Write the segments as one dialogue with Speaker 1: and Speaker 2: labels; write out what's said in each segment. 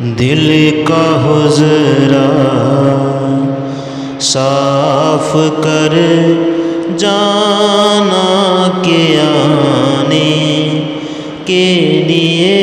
Speaker 1: دل کا حضرا صاف کر جانا کے آنے کے لیے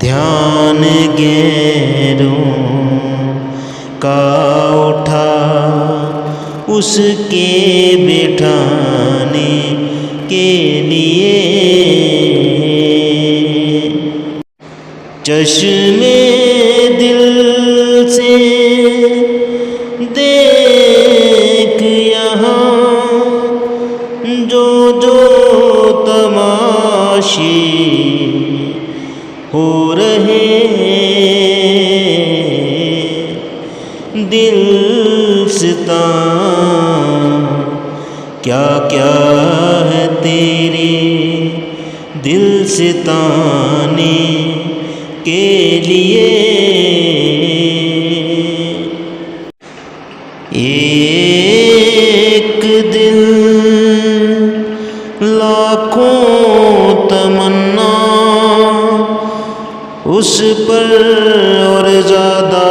Speaker 1: دھیان گیروں کا اٹھا اس کے بٹھانے کے لیے چشم دل سے دیکھ یہاں جو جو تماشی ہو رہے دل ستا کیا کیا ہے تیرے دل ستانے کے لیے۔ ایک دل لاکھوں تمنا اس پر اور زیادہ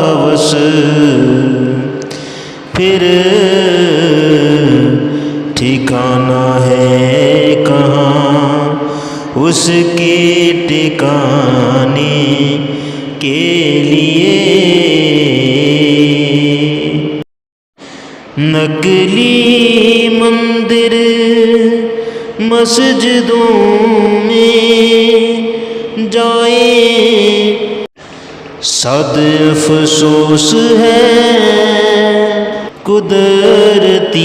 Speaker 1: ہوس پھر ٹھکانا ہے کہاں؟ اس کے ٹھکانے کے لیے۔ نقلی مندر مسجدوں میں جائے صد افسوس ہے قدرتی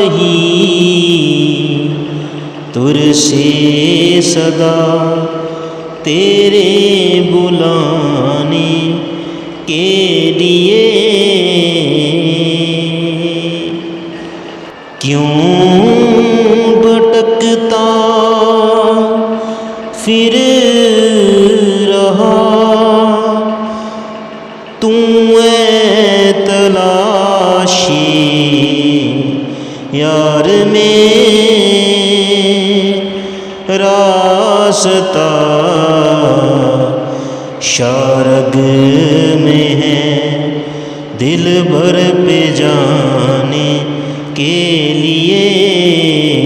Speaker 1: آ رہی تر سے صدا تیرے بلانے کے لیے۔ کیوں بھٹکتا پھر یار میں راستہ شارگ میں ہے دل بھر پہ جانے کے لیے